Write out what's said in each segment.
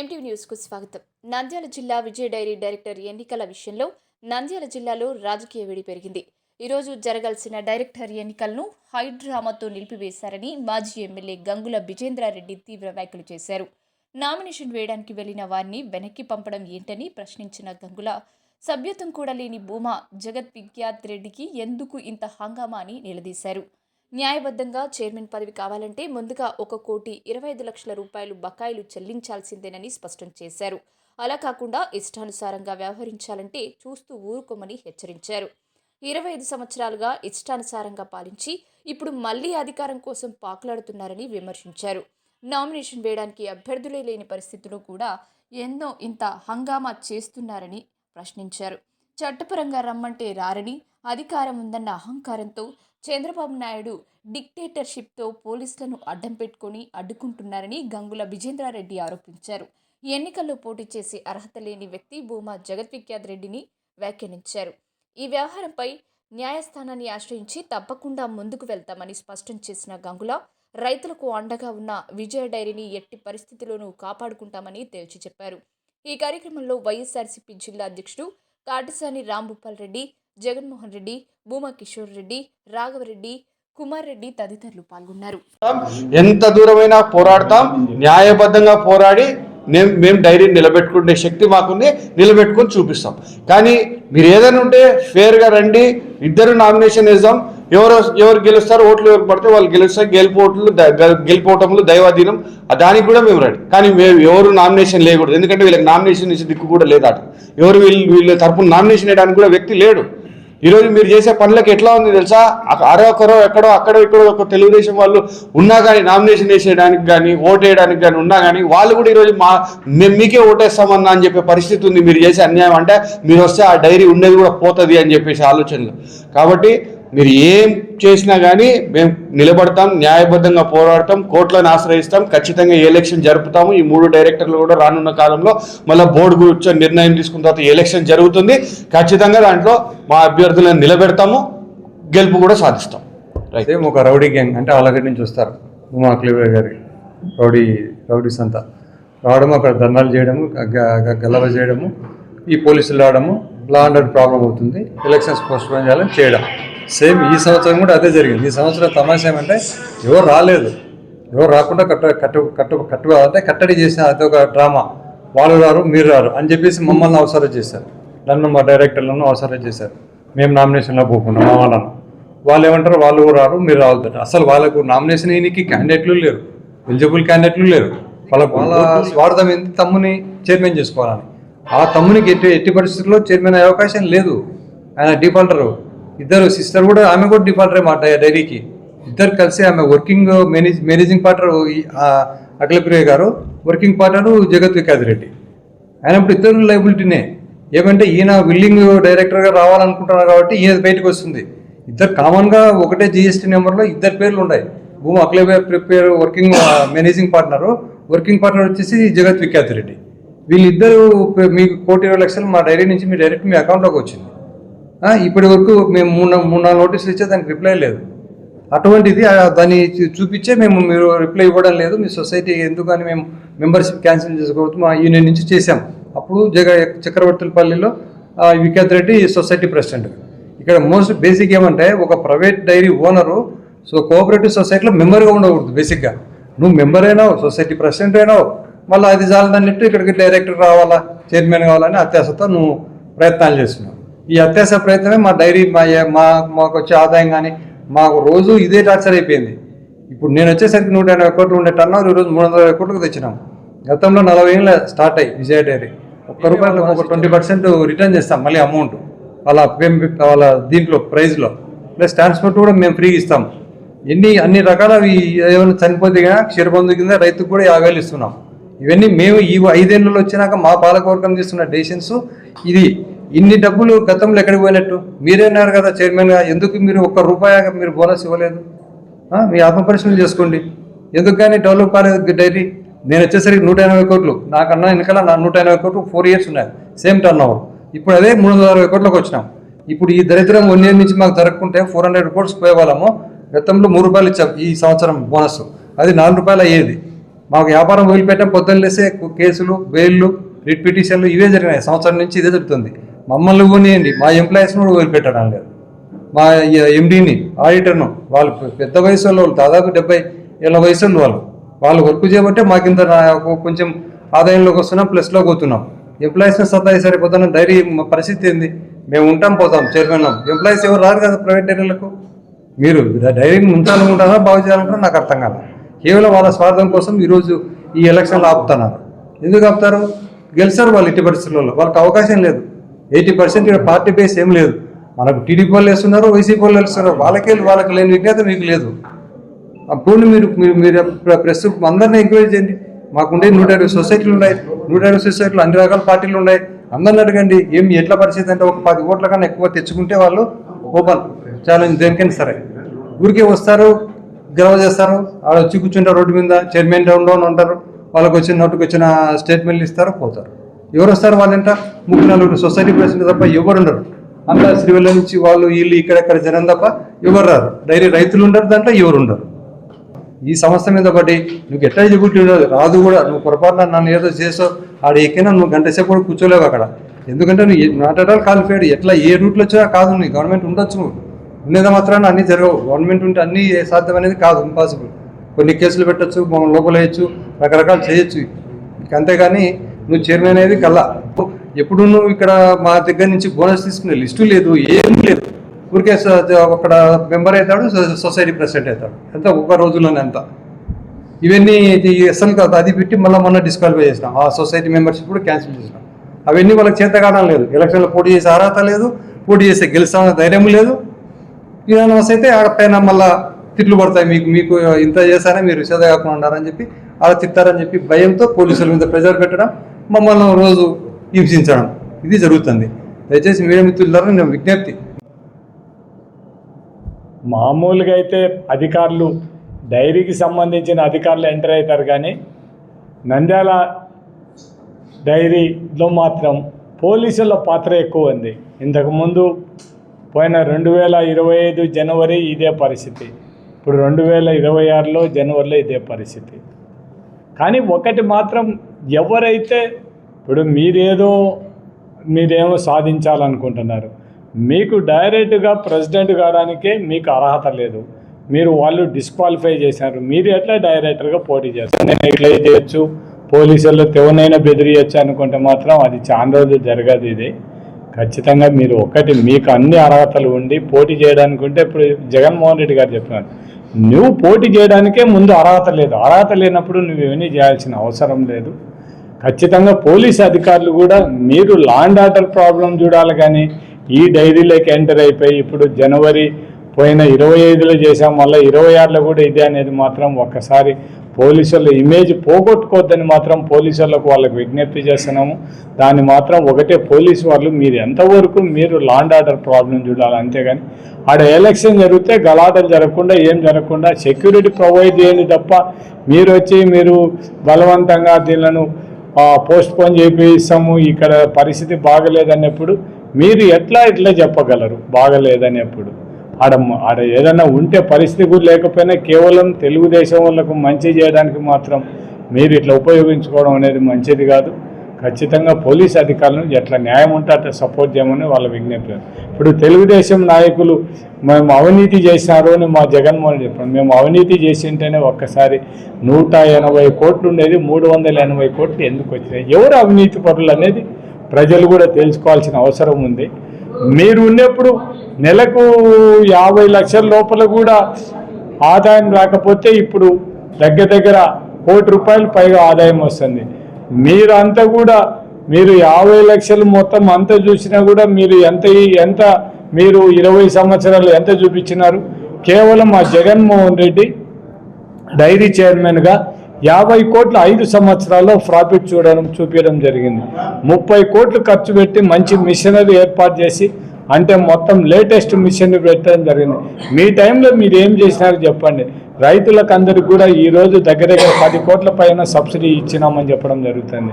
MTV న్యూస్కు స్వాగతం. నంద్యాల జిల్లా విజయ డైరీ డైరెక్టర్ ఎన్నికల విషయంలో నంద్యాల జిల్లాలో రాజకీయ వేడి పెరిగింది. ఈరోజు జరగాల్సిన డైరెక్టర్ ఎన్నికలను హైడ్రామాతో నిలిపివేశారని మాజీ ఎమ్మెల్యే గంగుల విజేంద్రారెడ్డి తీవ్ర వ్యాఖ్యలు చేశారు. నామినేషన్ వేయడానికి వెళ్ళిన వారిని వెనక్కి పంపడం ఏంటని ప్రశ్నించిన గంగుల సభ్యత్వం కూడా లేని భూమా జగత్ విఖ్యాత్ రెడ్డికి ఎందుకు ఇంత హంగామా అని నిలదీశారు. న్యాయబద్ధంగా చైర్మన్ పదవి కావాలంటే ముందుగా ఒక కోటి ఇరవై ఐదు లక్షల రూపాయలు బకాయిలు చెల్లించాల్సిందేనని స్పష్టం చేశారు. అలా కాకుండా ఇష్టానుసారంగా వ్యవహరించాలంటే చూస్తూ ఊరుకోమని హెచ్చరించారు. ఇరవై ఐదు సంవత్సరాలుగా ఇష్టానుసారంగా పాలించి ఇప్పుడు మళ్ళీ అధికారం కోసం పాకులాడుతున్నారని విమర్శించారు. నామినేషన్ వేయడానికి అభ్యర్థులే లేని పరిస్థితులు కూడా ఎన్నో ఇంత హంగామా చేస్తున్నారని ప్రశ్నించారు. చట్టపరంగా రమ్మంటే రారని అధికారం ఉందన్న అహంకారంతో చంద్రబాబు నాయుడు డిక్టేటర్షిప్తో పోలీసులను అడ్డం పెట్టుకుని అడ్డుకుంటున్నారని గంగుల విజేంద్రారెడ్డి ఆరోపించారు. ఎన్నికల్లో పోటీ చేసే అర్హత లేని వ్యక్తి భూమా జగద్విఖ్యాత్ రెడ్డిని వ్యాఖ్యానించారు. ఈ వ్యవహారంపై న్యాయస్థానాన్ని ఆశ్రయించి తప్పకుండా ముందుకు వెళ్తామని స్పష్టం చేసిన గంగుల రైతులకు అండగా ఉన్న విజయ డైరీని ఎట్టి పరిస్థితిలోనూ కాపాడుకుంటామని తేల్చి చెప్పారు. ఈ కార్యక్రమంలో వైఎస్ఆర్సీపీ జిల్లా అధ్యక్షుడు కాటిసాని రాంభూపాల్ రెడ్డి జగన్మోహన్ రెడ్డి భూమా కిషోర్ రెడ్డి రాఘవరెడ్డి కుమార్ రెడ్డి తదితరులు పాల్గొన్నారు. ఎంత దూరమైనా పోరాడతాం న్యాయబద్ధంగా పోరాడి మేము మేము డైరీ నిలబెట్టుకునే శక్తి మాకుంది నిలబెట్టుకొని చూపిస్తాం. కానీ మీరు ఏదైనా ఉంటే ఫేర్గా రండి ఇద్దరు నామినేషన్ వేద్దాం ఎవరు ఎవరు గెలుస్తారు ఓట్లు ఎవరు పడితే వాళ్ళు గెలుస్తారు గెలిపోవట్లు గెలిపోవటంలో దైవాధీనం దానికి కూడా మేము రెడీ. కానీ మేము ఎవరు నామినేషన్ లేకూడదు ఎందుకంటే వీళ్ళకి నామినేషన్ ఇచ్చే దిక్కు కూడా లేదట. ఎవరు వీళ్ళు వీళ్ళ తరపున నామినేషన్ వేయడానికి కూడా వ్యక్తి లేడు. ఈరోజు మీరు చేసే పనులకు ఎట్లా ఉంది తెలుసా? అక- అరొకరో ఎక్కడో అక్కడో ఇక్కడో ఒక తెలుగుదేశం వాళ్ళు ఉన్నా కానీ నామినేషన్ వేసేయడానికి కానీ ఓటు వేయడానికి కానీ ఉన్నా కానీ వాళ్ళు కూడా ఈరోజు మా మేము మీకే ఓటేస్తామన్నా అని చెప్పే పరిస్థితి ఉంది. మీరు చేసే అన్యాయం అంటే మీరు వస్తే ఆ డైరీ ఉండేది కూడా పోతుంది అని చెప్పేసి ఆలోచనలు. కాబట్టి మీరు ఏం చేసినా కానీ మేము నిలబడతాం న్యాయబద్ధంగా పోరాడతాం కోర్టులను ఆశ్రయిస్తాం ఖచ్చితంగా ఎలక్షన్ జరుపుతాము. ఈ మూడు డైరెక్టర్లు కూడా రానున్న కాలంలో మళ్ళీ బోర్డు కూర్చొని నిర్ణయం తీసుకున్న తర్వాత ఎలక్షన్ జరుగుతుంది. ఖచ్చితంగా దాంట్లో మా అభ్యర్థులను నిలబెడతాము గెలుపు కూడా సాధిస్తాం. అయితే ఒక రౌడీ గ్యాంగ్ అంటే వాళ్ళ నుంచి చూస్తారు ఉమా క్లివే గారి రౌడీ రౌడీస్ అంతా రావడము అక్కడ ధర్నాలు చేయడము గలవ చేయడము ఈ పోలీసులు రావడము లా అండర్ ప్రాబ్లం అవుతుంది. ఎలక్షన్స్ పోస్ట్పోన్ చేయాలని చేయడం. సేమ్ ఈ సంవత్సరం కూడా అదే జరిగింది. ఈ సంవత్సరం తమాషా ఏమంటే ఎవరు రాలేదు. ఎవరు రాకుండా కట్ట కట్టు కట్టు కట్టు కట్టడి చేసిన అదొక డ్రామా. వాళ్ళు రారు మీరు రారు అని చెప్పేసి మమ్మల్ని అవసరం చేశారు. నన్ను మా డైరెక్టర్లను అవసరం చేశారు. మేము నామినేషన్లో పోకుండా మా వాళ్ళను. వాళ్ళు ఏమంటారు? వాళ్ళు రారు మీరు రావుతారు అసలు వాళ్ళకు నామినేషన్ వేయడానికి క్యాండిడేట్లు లేరు. ఎలిజిబుల్ క్యాండిడేట్లు లేరు. వాళ్ళకు వాళ్ళ స్వార్థం ఏంటి తమ్ముని చైర్మన్ చేసుకోవాలని. ఆ తమ్మునికి ఎట్టి ఎట్టి పరిస్థితుల్లో చైర్మన్ అయ్యే అవకాశం లేదు. ఆయన డిఫాల్టరు. ఇద్దరు సిస్టర్ కూడా ఆమె కూడా డిఫాల్టర్ మా డైరీకి ఇద్దరు కలిసి ఆమె working manage managing partner Akhilapriya garu working partner జగత్ వికాస్ రెడ్డి అయినప్పుడు ఇద్దరు లైబిలిటీనే ఏమంటే ఈయన విల్లింగ్ డైరెక్టర్గా రావాలనుకుంటున్నారు కాబట్టి ఈయన బయటకు వస్తుంది. ఇద్దరు కామన్గా ఒకటే జిఎస్టీ నెంబర్లో ఇద్దరు పేర్లు ఉన్నాయి. భూమి Akhilapriya prepare working managing partner working partner వచ్చేసి జగత్ విఖ్యాత్ రెడ్డి వీళ్ళిద్దరు మీకు కోటి ఇరవై లక్షలు మా డైరీ నుంచి మీ డైరెక్ట్ మీ అకౌంట్లోకి వచ్చింది. ఇప్పటి వరకు మేము మూడు మూడు నాలుగు నోటీసులు ఇచ్చే దానికి రిప్లై లేదు. అటువంటిది దాన్ని చూపించే మేము మీరు రిప్లై ఇవ్వడం లేదు. మీ సొసైటీ ఎందుకని మేము మెంబర్షిప్ క్యాన్సిల్ చేసుకోవచ్చు మా యూనియన్ నుంచి చేశాం. అప్పుడు జగ చక్రవర్తులపల్లిలో ఆ, విఖ్యాత్ రెడ్డి సొసైటీ ప్రెసిడెంట్ ఇక్కడ మోస్ట్ బేసిక్ ఏమంటే ఒక private dairy owner so cooperative సొసైటీలో మెంబర్గా ఉండకూడదు బేసిక్గా నువ్వు మెంబర్ అయినావు సొసైటీ ప్రెసిడెంట్ అయినావు మళ్ళీ అది చాలదన్నట్టు ఇక్కడికి డైరెక్టర్ రావాలా చైర్మన్ కావాలని అత్యాశతో నువ్వు ప్రయత్నాలు చేస్తున్నావు. ఈ అత్యాశ ప్రయత్నమే మా డైరీ మా మాకు వచ్చే ఆదాయం కానీ మాకు రోజు ఇదే టార్చర్ అయిపోయింది. ఇప్పుడు నేను వచ్చేసరికి నూట ఎనభై కోట్లు ఉండే టర్న్ ఈరోజు మూడు వందల యాభై కోట్లకు తెచ్చినాం. గతంలో నలభై ఏళ్ళ స్టార్ట్ అయ్యి విజయ డైరీ. ఒక్క రూపాయలు ఒక ట్వంటీ పర్సెంట్ రిటర్న్ చేస్తాం మళ్ళీ అమౌంట్. వాళ్ళ వాళ్ళ దీంట్లో ప్రైస్లో ప్లస్ ట్రాన్స్పోర్ట్ కూడా మేము ఫ్రీగా ఇస్తాం. ఎన్ని అన్ని రకాల ఏమైనా చనిపోతే కానీ క్షీరబంధు కింద రైతుకు కూడా యాభై వేలు ఇస్తున్నాం. ఇవన్నీ మేము ఈ ఐదేళ్ళు వచ్చినాక మా పాలకవర్గం తీసుకున్న డెసిషన్స్ ఇది ఇన్ని డబ్బులు గతంలో ఎక్కడికి పోయినట్టు? మీరేనారు కదా చైర్మన్గా ఎందుకు మీరు ఒక్క రూపాయి మీరు బోనస్ ఇవ్వలేదు? మీ ఆత్మపరిశీలన చేసుకోండి. ఎందుకు కానీ డెవలప్ కాలేదు డైరీ? నేను వచ్చేసరికి నూట ఎనభై కోట్లు. నాకన్నా వెనకాల నా నూట ఎనభై కోట్లు ఫోర్ ఇయర్స్ ఉన్నాయి. Same turn over. ఇప్పుడు అదే మూడు వందల అరవై కోట్లకు వచ్చినాం. ఇప్పుడు ఈ దరిద్రం వన్ ఇయర్ నుంచి మాకు దొరకకుంటే ఫోర్ హండ్రెడ్ కోట్స్ పోయేవాళ్ళము గతంలో మూడు రూపాయలు ఇచ్చాం ఈ సంవత్సరం బోనస్. అది నాలుగు రూపాయలు అయ్యేది. మాకు వ్యాపారం వదిలిపెట్టాం పొద్దున్న లేసే కేసులు బెయిల్లు రిట్ పిటిషన్లు ఇవే జరిగినాయి. సంవత్సరం నుంచి ఇదే జరుగుతుంది. మమ్మల్ని కొనియండి. మా ఎంప్లాయీస్ని కూడా వదిలిపెట్టడం లేదు. మా ఎండీని ఆడిటర్ను వాళ్ళు పెద్ద వయసు వాళ్ళు దాదాపు డెబ్బై ఏళ్ళ వయసు వాళ్ళు. వాళ్ళు వాళ్ళు వర్క్ చేయబట్టే మాకింత నా- కొంచెం ఆదాయంలోకి వస్తున్నాం ప్లస్లోకి పోతున్నాం. ఎంప్లాయీస్ని సత్తాయి సరిపోతున్న డైరీ మా పరిస్థితి ఏంది? మేము ఉంటాం పోతాం చైర్మన్ ఎంప్లాయీస్ ఎవరు రారు కదా ప్రైవేట్ డైరీలకు మీరు డైరీని ఉంచాలనుకుంటారా బాగు చేయాలనుకుంటారా నాకు అర్థం కాదు. కేవలం వాళ్ళ స్వార్థం కోసం ఈరోజు ఈ ఎలక్షన్లు ఆపుతున్నారు. ఎందుకు ఆపుతారు? గెలిచారు వాళ్ళు ఇట్టి పరిస్థితుల్లో. వాళ్ళకి అవకాశం లేదు. ఎయిటీ పర్సెంట్ ఇక్కడ పార్టీ బేస్ ఏం లేదు. మనకు టీడీపీ వాళ్ళు వేస్తున్నారు వైసీపీ వాళ్ళు వేస్తున్నారు. వాళ్ళకే వాళ్ళకి లేని విజ్ఞత మీకు లేదు. అప్పుడు మీరు మీరు మీరు ప్రెస్ అందరినీ ఎంకరేజ్ చేయండి. మాకుండే నూట ఇరవై సొసైటీలు ఉన్నాయి. నూట ఇరవై సొసైటీలు అన్ని రకాల పార్టీలు ఉన్నాయి. అందరిని అడగండి ఏం ఎట్లా పరిస్థితి అంటే ఒక పది ఓట్ల కన్నా ఎక్కువ తెచ్చుకుంటే వాళ్ళు ఓపెన్ ఛాలెంజ్ దేనికైనా సరే. ఊరికే వస్తారు గెలవ చేస్తారు. ఆడ వచ్చి కూర్చుంటారు రోడ్డు మీద చైర్మన్ డౌన్ డౌన్ ఉంటారు. వాళ్ళకి వచ్చిన నోటుకు వచ్చిన స్టేట్మెంట్లు ఇస్తారు పోతారు. ఎవరు వస్తారు వాళ్ళంట? ముగ్గురు నలుగురు సొసైటీ ప్రెసిడెంట్ తప్ప ఎవరు ఉండరు. అంతా శ్రీవెల్ల నుంచి వాళ్ళు వీళ్ళు ఇక్కడెక్కడ జనం తప్ప ఎవరు రారు. డైరీ రైతులు ఉండరు దాంట్లో ఎవరు ఉండరు. ఈ సమస్య మీద ఒకటి నువ్వు ఎట్లా ఎగ్జిక్యూటివ్ రాదు కూడా. నువ్వు పొరపాటున నన్ను ఏదో చేసావు. ఆడ ఎక్కినా నువ్వు గంట సేపు కూడా కూర్చోలేవు అక్కడ. ఎందుకంటే నువ్వు నాట్ అట్ ఆల్ క్వాలిఫైడ్ ఎట్లా ఏ రూట్లో వచ్చినా కాదు నీ గవర్నమెంట్ ఉండొచ్చు ఉండేది మాత్రాన అన్ని జరగవు. గవర్నమెంట్ ఉంటే అన్నీ సాధ్యం అనేది కాదు. ఇంపాసిబుల్. కొన్ని కేసులు పెట్టచ్చు మనం లోపల వేయచ్చు రకరకాలు చేయొచ్చు. ఇక అంతేగాని నువ్వు చైర్మన్ అనేది కల్లా. ఎప్పుడు నువ్వు ఇక్కడ మా దగ్గర నుంచి బోనస్ తీసుకునే లిస్టు లేదు ఏం లేదు. ఊరికే స- అక్కడ మెంబర్ అవుతాడు సొసైటీ ప్రెసిడెంట్ అవుతాడు. ఎంత ఒక రోజులోనే అంత. ఇవన్నీ అసలు కాదు అది పెట్టి మళ్ళీ మొన్న డిస్క్వాలిఫై చేసినాం. ఆ సొసైటీ మెంబర్షిప్ కూడా క్యాన్సిల్ చేసినాం. అవన్నీ వాళ్ళకి చేత కావడం లేదు. ఎలక్షన్లో పోటీ చేసే అర్హత లేదు పోటీ చేసే గెలుస్తామన్న ధైర్యం లేదు. విధానం అయితే ఆడ పైన మళ్ళీ తిట్లు పడతాయి. మీకు మీకు ఇంత చేశారా మీరు శ్రద్ధ కాకుండా ఉన్నారని చెప్పి అలా తిట్టారని చెప్పి భయంతో పోలీసుల మీద ప్రెజర్ పెట్టడం మమ్మల్ని రోజు హింసించడం. ఇది జరుగుతుంది. దయచేసి మీడియా మిత్రులారా నేను విజ్ఞప్తి. మామూలుగా అయితే అధికారులు డైరీకి సంబంధించిన అధికారులు ఎంటర్ అవుతారు కానీ నంద్యాల డైరీలో మాత్రం పోలీసుల పాత్ర ఎక్కువ ఉంది. ఇంతకుముందు పోయిన రెండు వేల ఇరవై ఐదు జనవరి ఇదే పరిస్థితి. ఇప్పుడు రెండు వేల ఇరవై ఆరులో జనవరిలో ఇదే పరిస్థితి. కానీ ఒకటి మాత్రం ఎవరైతే ఇప్పుడు మీరేదో మీరేమో సాధించాలనుకుంటున్నారు మీకు డైరెక్ట్గా ప్రెసిడెంట్ కావడానికే మీకు అర్హత లేదు. మీరు వాళ్ళు డిస్క్వాలిఫై చేశారు. మీరు ఎట్లా డైరెక్టర్గా పోటీ చేస్తారు? నేను ఎట్లా చేయొచ్చు? పోలీసుల్లో తెవనైనా బెదిరియచ్చు అనుకుంటే మాత్రం అది చాలా రోజులు జరగదు ఇది. ఖచ్చితంగా మీరు ఒకటి మీకు అన్ని అర్హతలు ఉండి పోటీ చేయడానికి ఉంటే ఇప్పుడు జగన్మోహన్ రెడ్డి గారు చెప్పినారు. నువ్వు పోటీ చేయడానికే ముందు అర్హత లేదు. అర్హత లేనప్పుడు నువ్వు చేయాల్సిన అవసరం లేదు. ఖచ్చితంగా పోలీస్ అధికారులు కూడా మీరు లాండ్ ఆర్డర్ ప్రాబ్లం చూడాలి కానీ ఈ డైరీలోకి ఎంటర్ అయిపోయి ఇప్పుడు జనవరి పోయిన ఇరవై ఐదులో చేసాం మళ్ళీ ఇరవై ఆరులో కూడా ఇదే అనేది మాత్రం ఒక్కసారి పోలీసుల ఇమేజ్ పోగొట్టుకోవద్దని మాత్రం పోలీసులకు వాళ్ళకి విజ్ఞప్తి చేస్తున్నాము. దాన్ని మాత్రం ఒకటే పోలీసు వాళ్ళు మీరు ఎంతవరకు మీరు లాండ్ ఆర్డర్ ప్రాబ్లం చూడాలి అంతేగాని ఆడ ఎలక్షన్ జరిగితే గలాటలు జరగకుండా ఏం జరగకుండా సెక్యూరిటీ ప్రొవైడ్ చేయండి తప్ప మీరు వచ్చి మీరు బలవంతంగా దీనిలను పోస్ట్ పోన్ చేపిస్తాము ఇక్కడ పరిస్థితి బాగలేదన్నప్పుడు మీరు ఎట్లా ఇట్లా చెప్పగలరు? బాగలేదనేప్పుడు ఆడ ఆడ ఏదైనా ఉంటే పరిస్థితి కూడా లేకపోయినా కేవలం తెలుగుదేశం వాళ్ళకు మంచి చేయడానికి మాత్రం మీరు ఇట్లా ఉపయోగించుకోవడం అనేది మంచిది కాదు. ఖచ్చితంగా పోలీస్ అధికారులను ఎట్లా న్యాయం ఉంటే అట్లా సపోర్ట్ చేయమని వాళ్ళ విజ్ఞప్తి. ఇప్పుడు తెలుగుదేశం నాయకులు మేము అవినీతి చేసినారు అని మా జగన్మోహన్ చెప్పారు మేము అవినీతి చేసింటేనే ఒక్కసారి నూట ఎనభై కోట్లు ఉండేది మూడు వందల ఎనభై కోట్లు ఎందుకు వచ్చినాయి? ఎవరు అవినీతి పరులు అనేది ప్రజలు కూడా తెలుసుకోవాల్సిన అవసరం ఉంది. మీరు ఉన్నప్పుడు నెలకు యాభై లక్షల లోపల కూడా ఆదాయం రాకపోతే ఇప్పుడు దగ్గర దగ్గర కోటి రూపాయలు పైగా ఆదాయం వస్తుంది. మీరు అంతా కూడా మీరు యాభై లక్షలు మొత్తం అంతా చూసినా కూడా మీరు ఎంత ఎంత మీరు ఇరవై సంవత్సరాలు ఎంత చూపించినారు? కేవలం ఆ జగన్మోహన్ రెడ్డి డైరీ చైర్మన్గా యాభై కోట్లు ఐదు సంవత్సరాల్లో ప్రాఫిట్ చూడడం చూపించడం జరిగింది. ముప్పై కోట్లు ఖర్చు పెట్టి మంచి మిషనరీ ఏర్పాటు చేసి అంటే మొత్తం లేటెస్ట్ మిషన్ పెట్టడం జరిగింది. మీ టైంలో మీరు ఏం చేసినారు చెప్పండి. రైతులకు అందరికి కూడా ఈరోజు దగ్గర దగ్గర పది కోట్ల పైన సబ్సిడీ ఇచ్చినామని చెప్పడం జరుగుతుంది.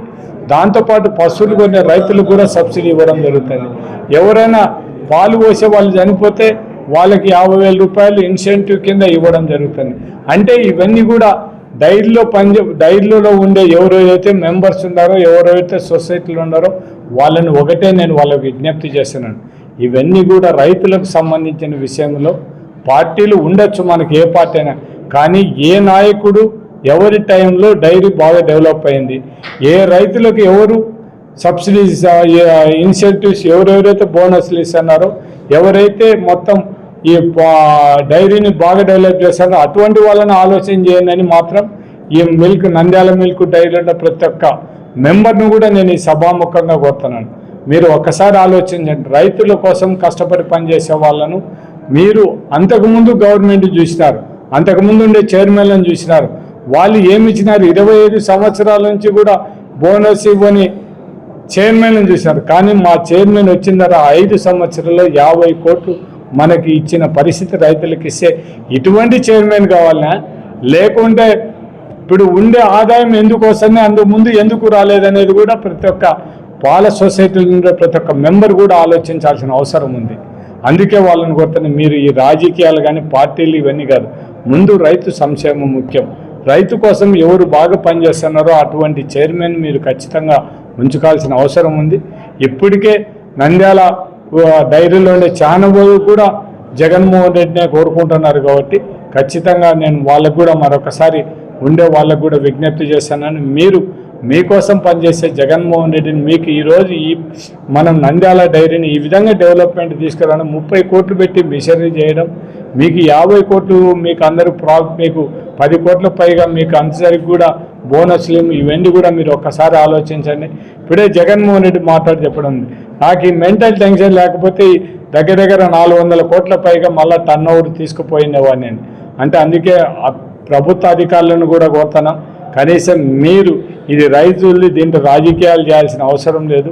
దాంతోపాటు పశువులు కొనే రైతులకు కూడా సబ్సిడీ ఇవ్వడం జరుగుతుంది. ఎవరైనా పాలు పోసే వాళ్ళు చనిపోతే వాళ్ళకి యాభై వేల రూపాయలు ఇన్సెంటివ్ కింద ఇవ్వడం జరుగుతుంది. అంటే ఇవన్నీ కూడా డైరీలో పని డైరీలో ఉండే ఎవరైతే మెంబర్స్ ఉన్నారో ఎవరైతే సొసైటీలో ఉన్నారో వాళ్ళని ఒకటే నేను వాళ్ళకి విజ్ఞప్తి చేస్తున్నాను. ఇవన్నీ కూడా రైతులకు సంబంధించిన విషయంలో పార్టీలు ఉండొచ్చు మనకి ఏ పార్టీ అయినా కానీ ఏ నాయకుడు ఎవరి టైంలో డైరీ బాగా డెవలప్ అయింది? ఏ రైతులకు ఎవరు సబ్సిడీస్ ఇన్సెంటివ్స్ ఎవరెవరైతే బోనస్లు ఇస్తున్నారో ఎవరైతే మొత్తం ఈ పా- డైరీని బాగా డెవలప్ చేశారు. అటువంటి వాళ్ళని ఆలోచన చేయండి మాత్రం. ఈ మిల్క్ నంద్యాల మిల్క్ డైరీలో ప్రతి ఒక్క మెంబర్ను కూడా నేను ఈ సభాముఖంగా కోరుతున్నాను. మీరు ఒక్కసారి ఆలోచించండి. రైతుల కోసం కష్టపడి పనిచేసే వాళ్ళను మీరు అంతకుముందు గవర్నమెంట్ చూసినారు. అంతకుముందు ఉండే చైర్మన్లను చూసినారు. వాళ్ళు ఏమి ఇచ్చినారు? ఇరవై ఐదు సంవత్సరాల నుంచి కూడా బోనస్ ఇవ్వని చైర్మన్లను చూసినారు. కానీ మా చైర్మన్ వచ్చిన తర్వాత ఐదు సంవత్సరాల్లో యాభై కోట్లు మనకి ఇచ్చిన పరిస్థితి రైతులకు ఇస్తే ఇటువంటి చైర్మన్ కావాలనా? లేకుంటే ఇప్పుడు ఉండే ఆదాయం ఎందుకు వస్తుంది అందుకు ముందు ఎందుకు రాలేదనేది కూడా ప్రతి ఒక్క పాల సొసైటీలో ఉండే ప్రతి ఒక్క మెంబర్ కూడా ఆలోచించాల్సిన అవసరం ఉంది. అందుకే వాళ్ళని కోరుతాను మీరు ఈ రాజకీయాలు కానీ పార్టీలు ఇవన్నీ కాదు. ముందు రైతు సంక్షేమం ముఖ్యం. రైతు కోసం ఎవరు బాగా పనిచేస్తున్నారో అటువంటి చైర్మన్ మీరు ఖచ్చితంగా ఉంచుకోవాల్సిన అవసరం ఉంది. ఇప్పటికే నంద్యాల డైరీలో ఉండే చాలా మంది కూడా జగన్మోహన్ రెడ్డినే కోరుకుంటున్నారు కాబట్టి ఖచ్చితంగా నేను వాళ్ళకు కూడా మరొకసారి ఉండే వాళ్ళకు కూడా విజ్ఞప్తి చేశానని మీరు మీకోసం పనిచేసే జగన్మోహన్ రెడ్డిని మీకు ఈరోజు ఈ మనం నంద్యాల డైరీని ఈ విధంగా డెవలప్మెంట్ తీసుకురావడం ముప్పై కోట్లు పెట్టి మిషనరీ చేయడం మీకు యాభై కోట్లు మీకు అందరూ ప్రా మీకు పది కోట్ల పైగా మీకు అందరికి కూడా బోనస్లు ఇవన్నీ కూడా మీరు ఒక్కసారి ఆలోచించండి. ఇప్పుడే జగన్మోహన్ రెడ్డి మాట్లాడి చెప్పడం నాకు ఈ మెంటల్ టెన్షన్ లేకపోతే దగ్గర దగ్గర నాలుగు వందల కోట్ల పైగా మళ్ళీ టర్న్ ఓవర్ తీసుకుపోయినవాడిని నేను. అంటే అందుకే ప్రభుత్వ అధికారులను కూడా కోరుతున్నాం కనీసం మీరు ఇది రైతులు దీంట్లో రాజకీయాలు చేయాల్సిన అవసరం లేదు.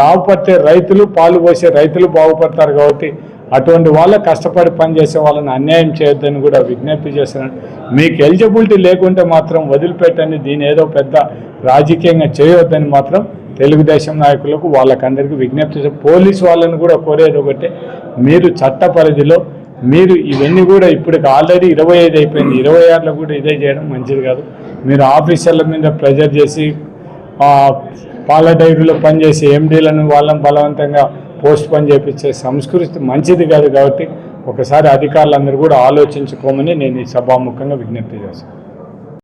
లాభపడితే రైతులు పాలు పోసే రైతులు బాగుపడతారు కాబట్టి అటువంటి వాళ్ళ కష్టపడి పనిచేసే వాళ్ళని అన్యాయం చేయొద్దని కూడా విజ్ఞప్తి చేస్తున్నాను. మీకు ఎలిజిబిలిటీ లేకుంటే మాత్రం వదిలిపెట్టండి దీని ఏదో పెద్ద రాజకీయంగా చేయొద్దని మాత్రం తెలుగుదేశం నాయకులకు వాళ్ళకందరికీ విజ్ఞప్తి చే- పోలీసు వాళ్ళని కూడా కోరేది ఒకటే మీరు చట్ట పరిధిలో మీరు ఇవన్నీ కూడా ఇప్పటికి ఆల్రెడీ ఇరవై ఐదు అయిపోయింది. ఇరవై ఆరులో కూడా ఇదే చేయడం మంచిది కాదు. మీరు ఆఫీసర్ల మీద ప్రెజర్ చేసి పాల డైరీలో పనిచేసే ఎండీలను వాళ్ళని బలవంతంగా పోస్ట్ పని చేపించే సంస్కృతి మంచిది కాదు కాబట్టి ఒకసారి అధికారులందరూ కూడా ఆలోచించుకోమని నేను ఈ సభాముఖంగా విజ్ఞప్తి చేస్తాను.